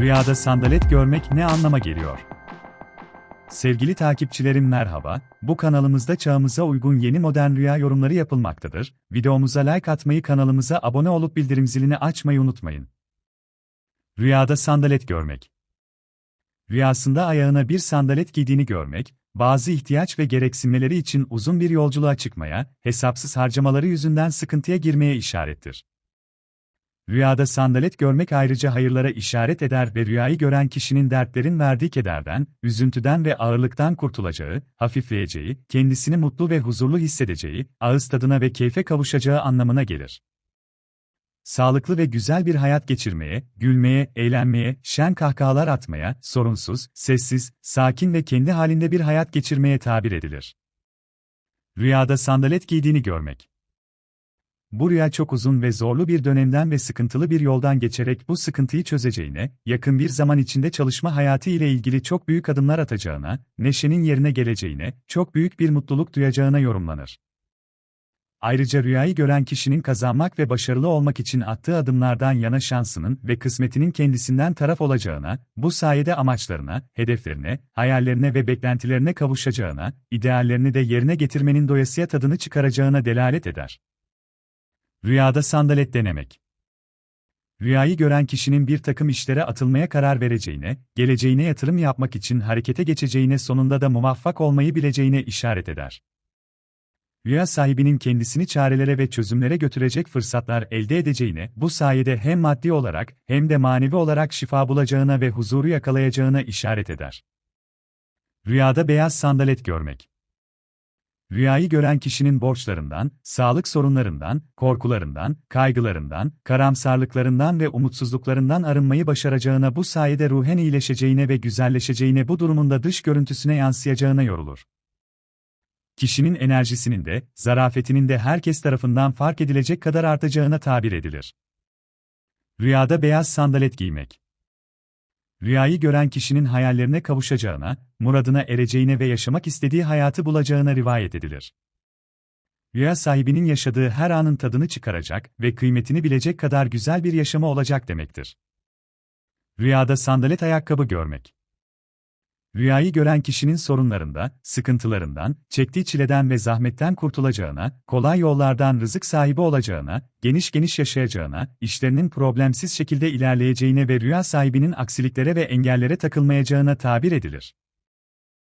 Rüyada sandalet görmek ne anlama geliyor? Sevgili takipçilerim merhaba, bu kanalımızda çağımıza uygun yeni modern rüya yorumları yapılmaktadır. Videomuza like atmayı kanalımıza abone olup bildirim zilini açmayı unutmayın. Rüyada sandalet görmek. Rüyasında ayağına bir sandalet giydiğini görmek, bazı ihtiyaç ve gereksinmeleri için uzun bir yolculuğa çıkmaya, hesapsız harcamaları yüzünden sıkıntıya girmeye işarettir. Rüyada sandalet görmek ayrıca hayırlara işaret eder ve rüyayı gören kişinin dertlerin verdiği kederden, üzüntüden ve ağırlıktan kurtulacağı, hafifleyeceği, kendisini mutlu ve huzurlu hissedeceği, ağız tadına ve keyfe kavuşacağı anlamına gelir. Sağlıklı ve güzel bir hayat geçirmeye, gülmeye, eğlenmeye, şen kahkahalar atmaya, sorunsuz, sessiz, sakin ve kendi halinde bir hayat geçirmeye tabir edilir. Rüyada sandalet giydiğini görmek. Bu rüya çok uzun ve zorlu bir dönemden ve sıkıntılı bir yoldan geçerek bu sıkıntıyı çözeceğine, yakın bir zaman içinde çalışma hayatı ile ilgili çok büyük adımlar atacağına, neşenin yerine geleceğine, çok büyük bir mutluluk duyacağına yorumlanır. Ayrıca rüyayı gören kişinin kazanmak ve başarılı olmak için attığı adımlardan yana şansının ve kısmetinin kendisinden taraf olacağına, bu sayede amaçlarına, hedeflerine, hayallerine ve beklentilerine kavuşacağına, ideallerini de yerine getirmenin doyasıya tadını çıkaracağına delalet eder. Rüyada sandalet denemek. Rüyayı gören kişinin bir takım işlere atılmaya karar vereceğine, geleceğine yatırım yapmak için harekete geçeceğine sonunda da muvaffak olmayı bileceğine işaret eder. Rüya sahibinin kendisini çarelere ve çözümlere götürecek fırsatlar elde edeceğine, bu sayede hem maddi olarak hem de manevi olarak şifa bulacağına ve huzuru yakalayacağına işaret eder. Rüyada beyaz sandalet görmek. Rüyayı gören kişinin borçlarından, sağlık sorunlarından, korkularından, kaygılarından, karamsarlıklarından ve umutsuzluklarından arınmayı başaracağına bu sayede ruhen iyileşeceğine ve güzelleşeceğine bu durumunda dış görüntüsüne yansıyacağına yorulur. Kişinin enerjisinin de, zarafetinin de herkes tarafından fark edilecek kadar artacağına tabir edilir. Rüyada beyaz sandalet giymek. Rüyayı gören kişinin hayallerine kavuşacağına, muradına ereceğine ve yaşamak istediği hayatı bulacağına rivayet edilir. Rüya sahibinin yaşadığı her anın tadını çıkaracak ve kıymetini bilecek kadar güzel bir yaşamı olacak demektir. Rüyada sandalet ayakkabı görmek. Rüyayı gören kişinin sorunlarında, sıkıntılarından, çektiği çileden ve zahmetten kurtulacağına, kolay yollardan rızık sahibi olacağına, geniş geniş yaşayacağına, işlerinin problemsiz şekilde ilerleyeceğine ve rüya sahibinin aksiliklere ve engellere takılmayacağına tabir edilir.